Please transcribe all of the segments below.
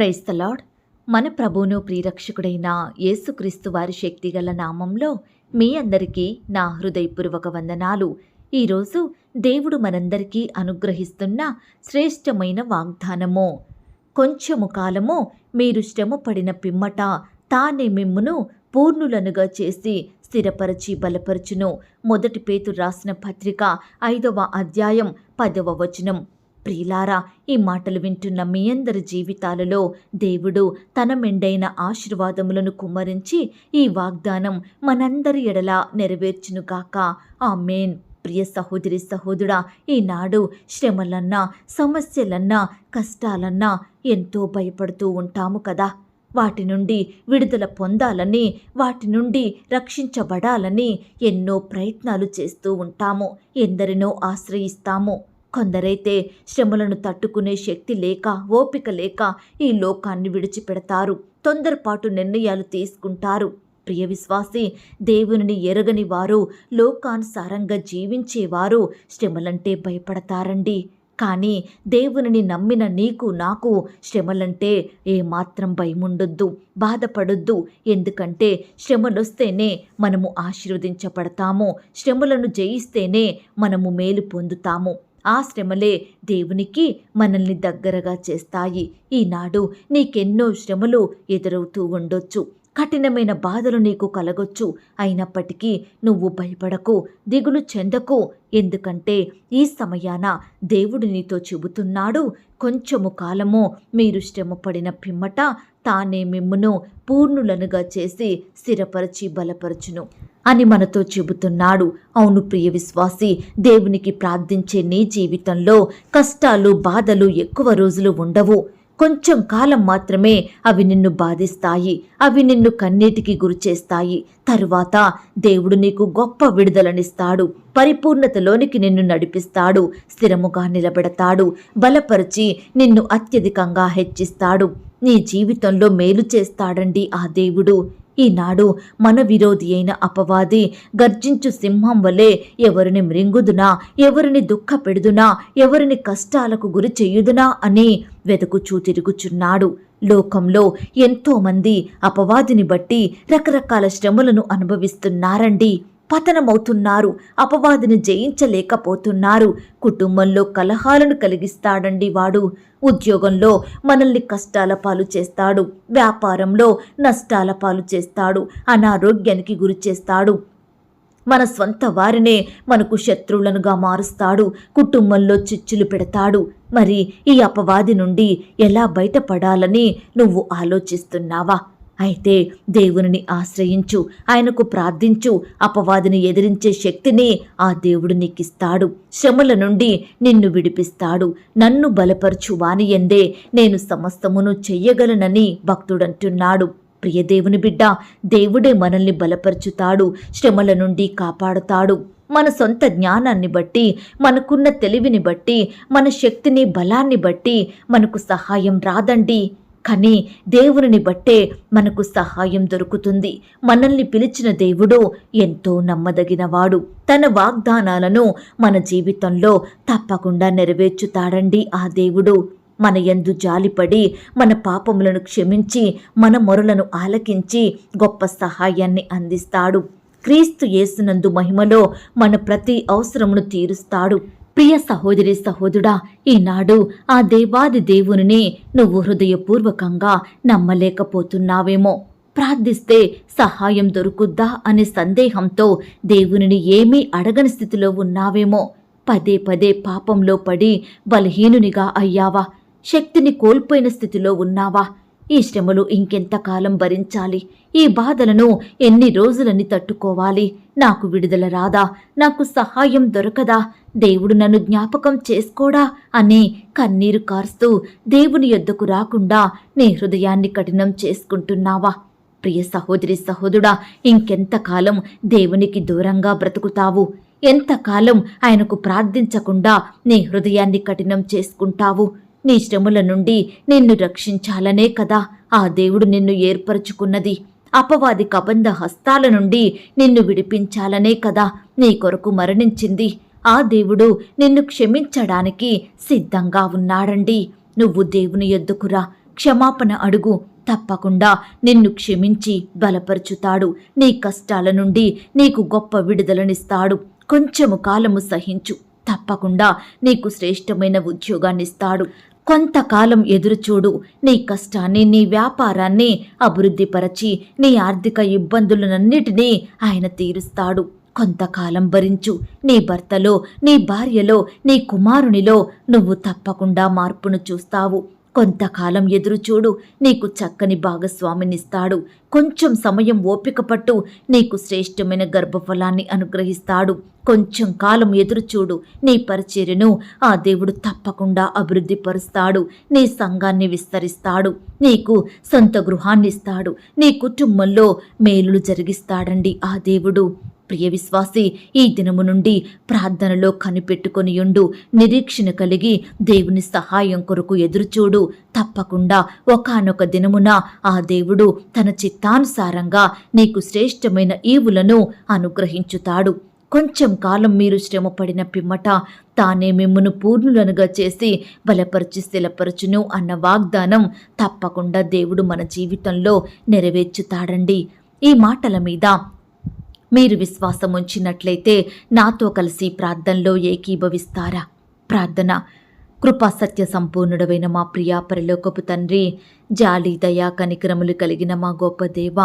Price the lord. మన ప్రభువును ప్రియరక్షకుడైన యేసుక్రీస్తు వారి శక్తిగల నామంలో మీ అందరికీ నా హృదయపూర్వక వందనాలు. ఈరోజు దేవుడు మనందరికీ అనుగ్రహిస్తున్న శ్రేష్టమైన వాగ్దానము. కొంచెము కాలము మీరు శ్రమ పడిన పిమ్మట తానే మిమ్మును పూర్ణులనుగా చేసి స్థిరపరచి బలపరచును. మొదటి పేతు రాసిన పత్రిక ఐదవ అధ్యాయం పదవ వచనం. ప్రియులారా ఈ మాటలు వింటున్న మీ అందరి జీవితాలలో దేవుడు తన మెండైన ఆశీర్వాదములను కుమ్మరించి ఈ వాగ్దానం మనందరి ఎడలా నెరవేర్చునుగాక ఆమెన్. ప్రియ సహోదరి సహోదరుడా ఈనాడు శ్రమలన్నా సమస్యలన్నా కష్టాలన్నా ఎంతో భయపడుతూ ఉంటాము కదా. వాటి నుండి విడుదల పొందాలని వాటి నుండి రక్షించబడాలని ఎన్నో ప్రయత్నాలు చేస్తూ ఉంటాము. ఎందరినో ఆశ్రయిస్తాము. కొందరైతే శ్రమలను తట్టుకునే శక్తి లేక ఓపిక లేక ఈ లోకాన్ని విడిచిపెడతారు. తొందరపాటు నిర్ణయాలు తీసుకుంటారు. ప్రియ విశ్వాసి దేవునిని ఎరగని వారు లోకానుసారంగా జీవించేవారు శ్రమలంటే భయపడతారండి. కానీ దేవునిని నమ్మిన నీకు నాకు శ్రమలంటే ఏమాత్రం భయముండొద్దు బాధపడొద్దు. ఎందుకంటే శ్రమలొస్తేనే మనము ఆశీర్వదించబడతాము. శ్రమలను జయిస్తేనే మనము మేలు పొందుతాము. ఆ శ్రమలే దేవునికి మనల్ని దగ్గరగా చేస్తాయి. ఈనాడు నీకెన్నో శ్రమలు ఎదురవుతూ ఉండొచ్చు. కఠినమైన బాధలు నీకు కలగొచ్చు. అయినప్పటికీ నువ్వు భయపడకు దిగులు చెందకు. ఎందుకంటే ఈ సమయాన దేవుడు నీతో చెబుతున్నాడు కొంచెము కాలము మీరు శ్రమపడిన పిమ్మట తానే మిమ్మును పూర్ణులనుగా చేసి స్థిరపరిచి బలపరచును. అని మనతో చెబుతున్నాడు. అవును ప్రియ విశ్వాసి దేవునికి ప్రార్థించే నీ జీవితంలో కష్టాలు బాధలు ఎక్కువ రోజులు ఉండవు. కొంచెం కాలం మాత్రమే అవి నిన్ను బాధిస్తాయి. అవి నిన్ను కన్నీటికి గురిచేస్తాయి తరువాత దేవుడు నీకు గొప్ప విడుదలనిస్తాడు. పరిపూర్ణతలోనికి నిన్ను నడిపిస్తాడు. స్థిరముగా నిలబెడతాడు. బలపరిచి నిన్ను అత్యధికంగా హెచ్చిస్తాడు. నీ జీవితంలో మేలు చేస్తాడండి ఆ దేవుడు. ఈనాడు మన విరోధి అయిన అపవాది గర్జించు సింహం వలె ఎవరిని మృంగుదునా ఎవరిని దుఃఖ పెడుదునా ఎవరిని కష్టాలకు గురి చెయ్యుదునా అని వెతుకుచూ తిరుగుచున్నాడు. లోకంలో ఎంతోమంది అపవాదిని బట్టి రకరకాల శ్రమలను అనుభవిస్తున్నారండి. పతనమవుతున్నారు. అపవాదిని జయించలేకపోతున్నారు. కుటుంబంలో కలహాలను కలిగిస్తాడండి వాడు. ఉద్యోగంలో మనల్ని కష్టాల పాలు చేస్తాడు. వ్యాపారంలో నష్టాల పాలు చేస్తాడు. అనారోగ్యానికి గురి చేస్తాడు. మన స్వంత వారినే మనకు శత్రువులనుగా మారుస్తాడు. కుటుంబంలో చిచ్చులు పెడతాడు. మరి ఈ అపవాది నుండి ఎలా బయటపడాలని నువ్వు ఆలోచిస్తున్నావా? అయితే దేవునిని ఆశ్రయించు ఆయనకు ప్రార్థించు. అపవాదిని ఎదిరించే శక్తిని ఆ దేవుడు నీకిస్తాడు. శ్రమల నుండి నిన్ను విడిపిస్తాడు. నన్ను బలపరచు వాని ఎందే నేను సమస్తమును చెయ్యగలనని భక్తుడంటున్నాడు. ప్రియదేవుని బిడ్డ దేవుడే మనల్ని బలపరుచుతాడు శ్రమల నుండి కాపాడుతాడు. మన సొంత జ్ఞానాన్ని బట్టి మనకున్న తెలివిని బట్టి మన శక్తిని బలాన్ని బట్టి మనకు సహాయం రాదండి. కానీ దేవుని బట్టే మనకు సహాయం దొరుకుతుంది. మనల్ని పిలిచిన దేవుడు ఎంతో నమ్మదగినవాడు. తన వాగ్దానాలను మన జీవితంలో తప్పకుండా నెరవేర్చుతాడండి ఆ దేవుడు. మన యందు జాలిపడి మన పాపములను క్షమించి మన మొరలను ఆలకించి గొప్ప సహాయాన్ని అందిస్తాడు. క్రీస్తు యేసునందు మహిమలో మన ప్రతి అవసరమును తీరుస్తాడు. ప్రియ సహోదరి సహోదరుడా ఈనాడు ఆ దేవాది దేవునిని నువ్వు హృదయపూర్వకంగా నమ్మలేకపోతున్నావేమో. ప్రార్థిస్తే సహాయం దొరుకుద్దా అనే సందేహంతో దేవునిని ఏమీ అడగని స్థితిలో ఉన్నావేమో. పదే పదే పాపంలో పడి బలహీనునిగా అయ్యావా? శక్తిని కోల్పోయిన స్థితిలో ఉన్నావా? ఈ శ్రమలు ఇంకెంతకాలం భరించాలి? ఈ బాధలను ఎన్ని రోజులని తట్టుకోవాలి? నాకు విడుదల రాదా? నాకు సహాయం దొరకదా? దేవుడు నన్ను జ్ఞాపకం చేసుకోడా? అని కన్నీరు కారుస్తూ దేవుని యొద్దకు రాకుండా నీ హృదయాన్ని కఠినం చేసుకుంటున్నావా? ప్రియ సహోదరి సహోదరుడా ఇంకెంతకాలం దేవునికి దూరంగా బ్రతుకుతావు? ఎంతకాలం ఆయనకు ప్రార్థించకుండా నీ హృదయాన్ని కఠినం చేసుకుంటావు? నీ శ్రమల నుండి నిన్ను రక్షించాలనే కదా ఆ దేవుడు నిన్ను ఏర్పరచుకున్నది. అపవాది కబంధ హస్తాల నుండి నిన్ను విడిపించాలనే కదా నీ కొరకు మరణించింది. ఆ దేవుడు నిన్ను క్షమించడానికి సిద్ధంగా ఉన్నాడండి. నువ్వు దేవుని ఎద్దుకురా క్షమాపణ అడుగు. తప్పకుండా నిన్ను క్షమించి బలపరుచుతాడు. నీ కష్టాల నుండి నీకు గొప్ప విడుదలనిస్తాడు. కొంచెము కాలము సహించు. తప్పకుండా నీకు శ్రేష్టమైన ఉద్యోగాన్నిస్తాడు. కొంతకాలం ఎదురుచూడు. నీ కష్టాన్ని నీ వ్యాపారాన్ని అభివృద్ధిపరచి నీ ఆర్థిక ఇబ్బందులనన్నిటినీ ఆయన తీరుస్తాడు. కొంతకాలం భరించు. నీ భర్తలో నీ భార్యలో నీ కుమారునిలో నువ్వు తప్పకుండా మార్పును చూస్తావు. కొంతకాలం ఎదురుచూడు నీకు చక్కని భాగస్వామినిస్తాడు కొంచెం సమయం ఓపిక పట్టు నీకు శ్రేష్టమైన గర్భఫలాన్ని అనుగ్రహిస్తాడు. కొంచెం కాలం ఎదురుచూడు నీ పరిచర్యను ఆ దేవుడు తప్పకుండా అభివృద్ధి పరుస్తాడు. నీ సంఘాన్ని విస్తరిస్తాడు. నీకు సొంత గృహాన్ని ఇస్తాడు. నీ కుటుంబంలో మేలులు జరిగిస్తాడండి ఆ దేవుడు. ప్రియ విశ్వాసి ఈ దినము నుండి ప్రార్థనలో కనిపెట్టుకొని ఉండు. నిరీక్షణ కలిగి దేవుని సహాయం కొరకు ఎదురుచూడు. తప్పకుండా ఒకానొక దినమున ఆ దేవుడు తన చిత్తానుసారంగా నీకు శ్రేష్టమైన ఈవులను అనుగ్రహించుతాడు. కొంచెం కాలం మీరు శ్రమపడిన పిమ్మట తానే మిమ్మను పూర్ణులనుగా చేసి బలపరిచి స్థిలపరచును అన్న వాగ్దానం తప్పకుండా దేవుడు మన జీవితంలో నెరవేర్చుతాడండి. ఈ మాటల మీద మీరు విశ్వాసం ఉంచినట్లయితే నాతో కలిసి ప్రార్థనలో ఏకీభవిస్తారా? ప్రార్థన కృపా సత్య సంపూర్ణుడమైన మా ప్రియా పరిలోకపు తండ్రి జాలి దయా కనికరములు కలిగిన మా గొప్ప దేవ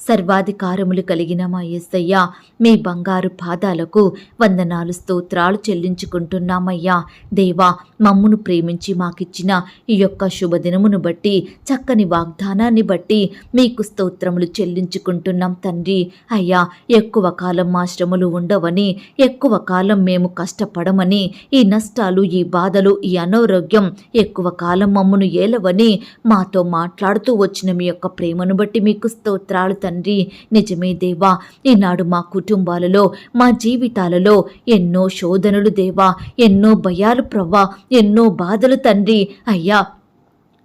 సర్వాధికారములు కలిగిన మా యేసయ్య మీ బంగారు పాదాలకు వందనాలు స్తోత్రాలు చెల్లించుకుంటున్నామయ్యా. దేవా మమ్మును ప్రేమించి మాకిచ్చిన ఈ యొక్క శుభదినమును బట్టి చక్కని వాగ్దానాన్ని బట్టి మీకు స్తోత్రములు చెల్లించుకుంటున్నాం తండ్రి. అయ్యా ఎక్కువ కాలం మా శ్రమలు ఉండవని ఎక్కువ కాలం మేము కష్టపడమని ఈ నష్టాలు ఈ బాధలు ఈ అనారోగ్యం ఎక్కువ కాలం మమ్మను ఏలవని మాతో మాట్లాడుతూ వచ్చిన మీ యొక్క ప్రేమను బట్టి మీకు స్తోత్రాలు తండ్రి. నిజమే దేవా ఈనాడు మా కుటుంబాలలో మా జీవితాలలో ఎన్నో శోధనలు దేవా ఎన్నో భయాలు ప్రవ్వా ఎన్నో బాధలు తండ్రి. అయ్యా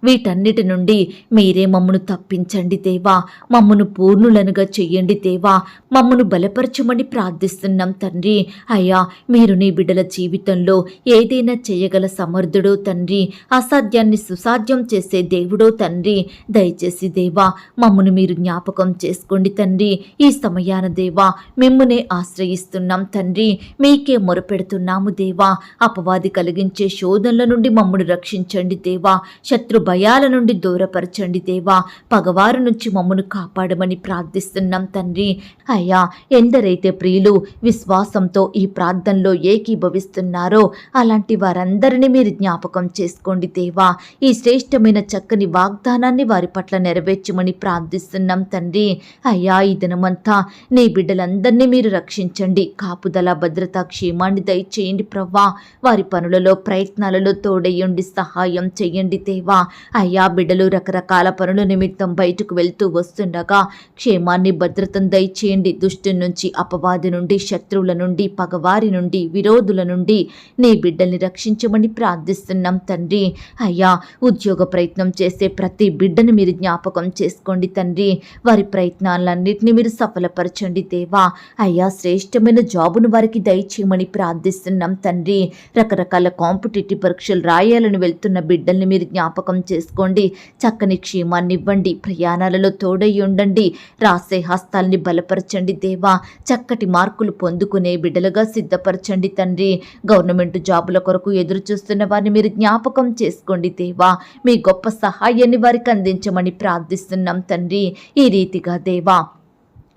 వీటన్నిటి నుండి మీరే మమ్మను తప్పించండి దేవా. మమ్మను పూర్ణులనుగా చెయ్యండి దేవా. మమ్మను బలపరచమని ప్రార్థిస్తున్నాం తండ్రి. అయ్యా మీరు నీ బిడ్డల జీవితంలో ఏదైనా చేయగల సమర్థుడో తండ్రి. అసాధ్యాన్ని సుసాధ్యం చేసే దేవుడో తండ్రి. దయచేసి దేవా మమ్మను మీరు జ్ఞాపకం చేసుకోండి తండ్రి. ఈ సమయాన దేవా మిమ్మునే ఆశ్రయిస్తున్నాం తండ్రి. మీకే మొరపెడుతున్నాము దేవా. అపవాది కలిగించే శోధనల నుండి మమ్మను రక్షించండి దేవా. శత్రు భయాల నుండి దూరపరచండి దేవా. పగవారు నుంచి మమ్మను కాపాడమని ప్రార్థిస్తున్నాం తండ్రి. అయ్యా ఎందరైతే ప్రియులు విశ్వాసంతో ఈ ప్రార్థనలో ఏకీభవిస్తున్నారో అలాంటి వారందరినీ మీరు జ్ఞాపకం చేసుకోండి దేవా. ఈ శ్రేష్టమైన చక్కని వాగ్దానాన్ని వారి పట్ల నెరవేర్చమని ప్రార్థిస్తున్నాం తండ్రి. అయ్యా ఈ దినమంతా నీ బిడ్డలందరినీ మీరు రక్షించండి. కాపుదల భద్రత క్షేమాన్ని దయచేయండి ప్రవ్వా వారి పనులలో ప్రయత్నాలలో తోడయ్యండి సహాయం చేయండి దేవా. అయ్యా బిడ్డలు రకరకాల పనుల నిమిత్తం బయటకు వెళ్తూ వస్తుండగా క్షేమాన్ని భద్రతను దయచేయండి. దుష్టు నుంచి అపవాది నుండి శత్రువుల నుండి పగవారి నుండి విరోధుల నుండి నీ బిడ్డల్ని రక్షించమని ప్రార్థిస్తున్నాం తండ్రి. అయ్యా ఉద్యోగ ప్రయత్నం చేసే ప్రతి బిడ్డను మీరు జ్ఞాపకం చేసుకోండి తండ్రి. వారి ప్రయత్నాలన్నింటినీ మీరు సఫలపరచండి దేవా. అయ్యా శ్రేష్టమైన జాబును వారికి దయచేయమని ప్రార్థిస్తున్నాం తండ్రి. రకరకాల కాంపిటేటివ్ పరీక్షలు రాయాలని వెళ్తున్న బిడ్డల్ని మీరు జ్ఞాపకం చేసుకోండి. చక్కని క్షేమాన్ని ఇవ్వండి. ప్రయాణాలలో తోడై ఉండండి. రాసే హస్తాల్ని బలపరచండి దేవా. చక్కటి మార్కులు పొందుకునే బిడ్డలుగా సిద్ధపరచండి తండ్రి. గవర్నమెంట్ జాబుల కొరకు ఎదురు చూస్తున్న వారిని మీరు జ్ఞాపకం చేసుకోండి దేవా. మీ గొప్ప సహాయాన్ని వారికి అందించమని ప్రార్థిస్తున్నాం తండ్రి. ఈ రీతిగా దేవా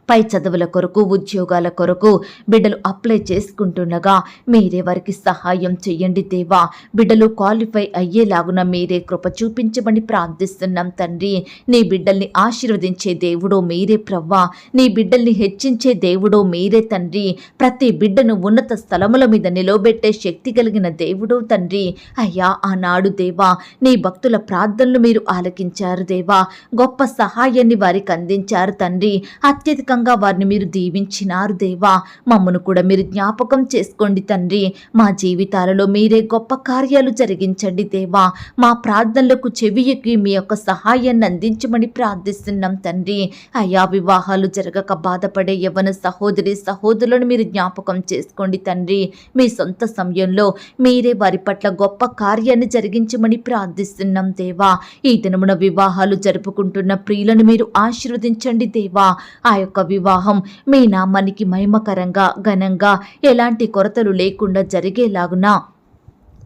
పై చదువుల కొరకు ఉద్యోగాల కొరకు బిడ్డలు అప్లై చేసుకుంటుండగా మీరే వారికి సహాయం చెయ్యండి దేవా. బిడ్డలు క్వాలిఫై అయ్యేలాగున మీరే కృప చూపించమని ప్రార్థిస్తున్నాం తండ్రి. నీ బిడ్డల్ని ఆశీర్వదించే దేవుడో మీరే ప్రవ్వా. నీ బిడ్డల్ని హెచ్చించే దేవుడో మీరే తండ్రి. ప్రతి బిడ్డను ఉన్నత స్థలముల మీద నిలవబెట్టే శక్తి కలిగిన దేవుడో తండ్రి. అయ్యా ఆనాడు దేవా నీ భక్తుల ప్రార్థనలు మీరు ఆలకించారు దేవా. గొప్ప సహాయాన్ని వారికి అందించారు తండ్రి. అత్యధికంగా అత్యధికంగా వారిని మీరు దీవించినారు దేవా. మమ్మను కూడా మీరు జ్ఞాపకం చేసుకోండి తండ్రి. మా జీవితాలలో మీరే గొప్ప కార్యాలు జరిగించండి దేవా. మా ప్రార్థనలకు చెవియకి మీ యొక్క సహాయాన్ని అందించమని ప్రార్థిస్తున్నాం తండ్రి. అయా వివాహాలు జరగక బాధపడే యవన సహోదరి సహోదరులను మీరు జ్ఞాపకం చేసుకోండి తండ్రి. మీ సొంత సమయంలో మీరే వారి పట్ల గొప్ప కార్యాన్ని జరిగించమని ప్రార్థిస్తున్నాం దేవా. ఈ దినమున వివాహాలు జరుపుకుంటున్న ప్రియులను మీరు ఆశీర్వదించండి దేవా. ఆ యొక్క వివాహం. మీ నామానికి మహిమకరంగా ఘనంగా ఎలాంటి కొరతలు లేకుండా జరిగేలాగున?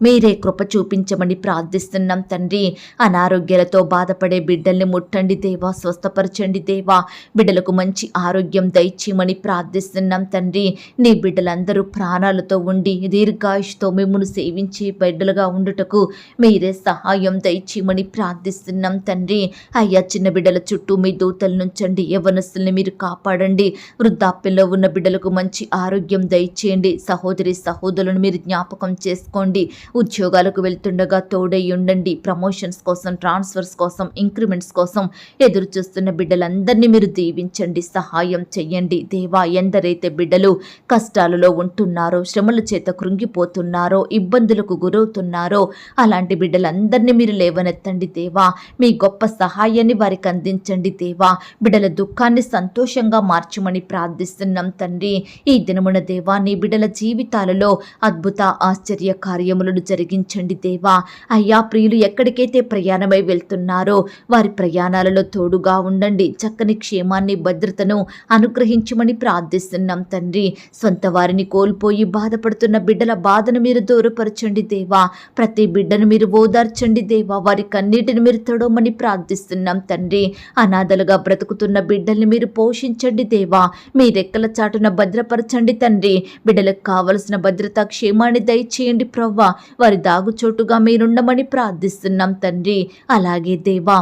మీరే కృప చూపించమని ప్రార్థిస్తున్నాం తండ్రి. అనారోగ్యాలతో బాధపడే బిడ్డల్ని ముట్టండి దేవా స్వస్థపరచండి దేవా. బిడ్డలకు మంచి ఆరోగ్యం దయచేయమని ప్రార్థిస్తున్నాం తండ్రి. నీ బిడ్డలందరూ ప్రాణాలతో ఉండి దీర్ఘాయుష్తో మిమ్మల్ని సేవించి బిడ్డలుగా ఉండుటకు మీరే సహాయం దయచేయమని ప్రార్థిస్తున్నాం తండ్రి. అయ్యా చిన్న బిడ్డల చుట్టూ మీ దూతలు నుంచండి యవనస్తుల్ని మీరు కాపాడండి. వృద్ధాప్యంలో ఉన్న బిడ్డలకు మంచి ఆరోగ్యం దయచేయండి. సహోదరి సహోదరులను మీరు జ్ఞాపకం చేసుకోండి. ఉద్యోగాలకు వెళ్తుండగా తోడై ఉండండి. ప్రమోషన్స్ కోసం ట్రాన్స్ఫర్స్ కోసం ఇంక్రిమెంట్స్ కోసం ఎదురు చూస్తున్న బిడ్డలందరినీ మీరు దీవించండి. సహాయం చెయ్యండి. దేవా ఎందరైతే బిడ్డలు కష్టాలలో ఉంటున్నారో శ్రమల చేత కృంగిపోతున్నారో ఇబ్బందులకు గురవుతున్నారో అలాంటి బిడ్డలందరినీ మీరు లేవనెత్తండి. దేవా మీ గొప్ప సహాయాన్ని వారికి అందించండి. దేవా బిడ్డల దుఃఖాన్ని సంతోషంగా మార్చమని ప్రార్థిస్తున్నాం తండ్రి. ఈ దినమున దేవా నీ బిడ్డల జీవితాలలో అద్భుత ఆశ్చర్య కార్యములు కార్యములను జరిగించండి దేవా. అయ్యా ప్రియులు ఎక్కడికైతే ప్రయాణమై వెళ్తున్నారో వారి ప్రయాణాలలో తోడుగా ఉండండి. చక్కని క్షేమాన్ని భద్రతను అనుగ్రహించమని ప్రార్థిస్తున్నాం తండ్రి. సొంత వారిని కోల్పోయి బాధపడుతున్న బిడ్డల బాధను మీరు దూరపరచండి దేవా. ప్రతి బిడ్డను మీరు ఓదార్చండి దేవా. వారి కన్నీటిని మీరు తొడవమని ప్రార్థిస్తున్నాం తండ్రి. అనాథలుగా బ్రతుకుతున్న బిడ్డల్ని మీరు పోషించండి దేవా. మీ రెక్కల చాటున భద్రపరచండి తండ్రి. బిడ్డలకు కావలసిన భద్రత క్షేమాన్ని దయచేయండి ప్రవ్వా. వారి దాగుచోటుగా మీరుండమని ప్రార్థిస్తున్నాం తండ్రి. అలాగే దేవా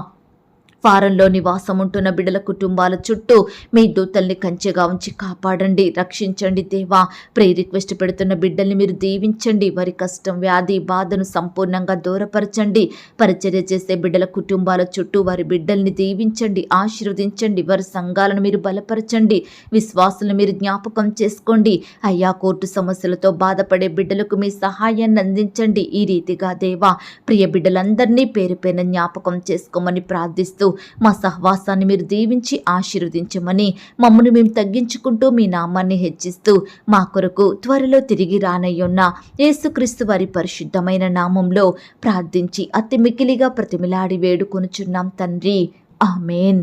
ఫారంలో నివాసం ఉంటున్న బిడల కుటుంబాల చుట్టూ మీ దూతల్ని కంచెగా ఉంచి కాపాడండి రక్షించండి దేవా. ప్రే రిక్వెస్ట్ పెడుతున్న బిడ్డల్ని మీరు దీవించండి వారి కష్టం వ్యాధి బాధను సంపూర్ణంగా దూరపరచండి. పరిచర్య చేసే బిడ్డల కుటుంబాల చుట్టూ వారి బిడ్డల్ని దీవించండి ఆశీర్వదించండి వారి సంఘాలను మీరు బలపరచండి విశ్వాసులను మీరు జ్ఞాపకం చేసుకోండి. అయ్యా కోర్టు సమస్యలతో బాధపడే బిడ్డలకు మీ సహాయాన్ని అందించండి ఈ రీతిగా దేవా. ప్రియ బిడ్డలందరినీ పేరు జ్ఞాపకం చేసుకోమని ప్రార్థిస్తూ మా సహవాసాన్ని మీరు దీవించి ఆశీర్వదించమని మమ్మల్ని మేము తగ్గించుకుంటూ మీ నామాన్ని హెచ్చిస్తూ మా కొరకు త్వరలో తిరిగి రానయ్యున్న యేసుక్రీస్తు వారి పరిశుద్ధమైన నామంలో ప్రార్థించి అతి మికిలిగా ప్రతిమిలాడి వేడుకొనుచున్నాం తండ్రి. ఆమెన్.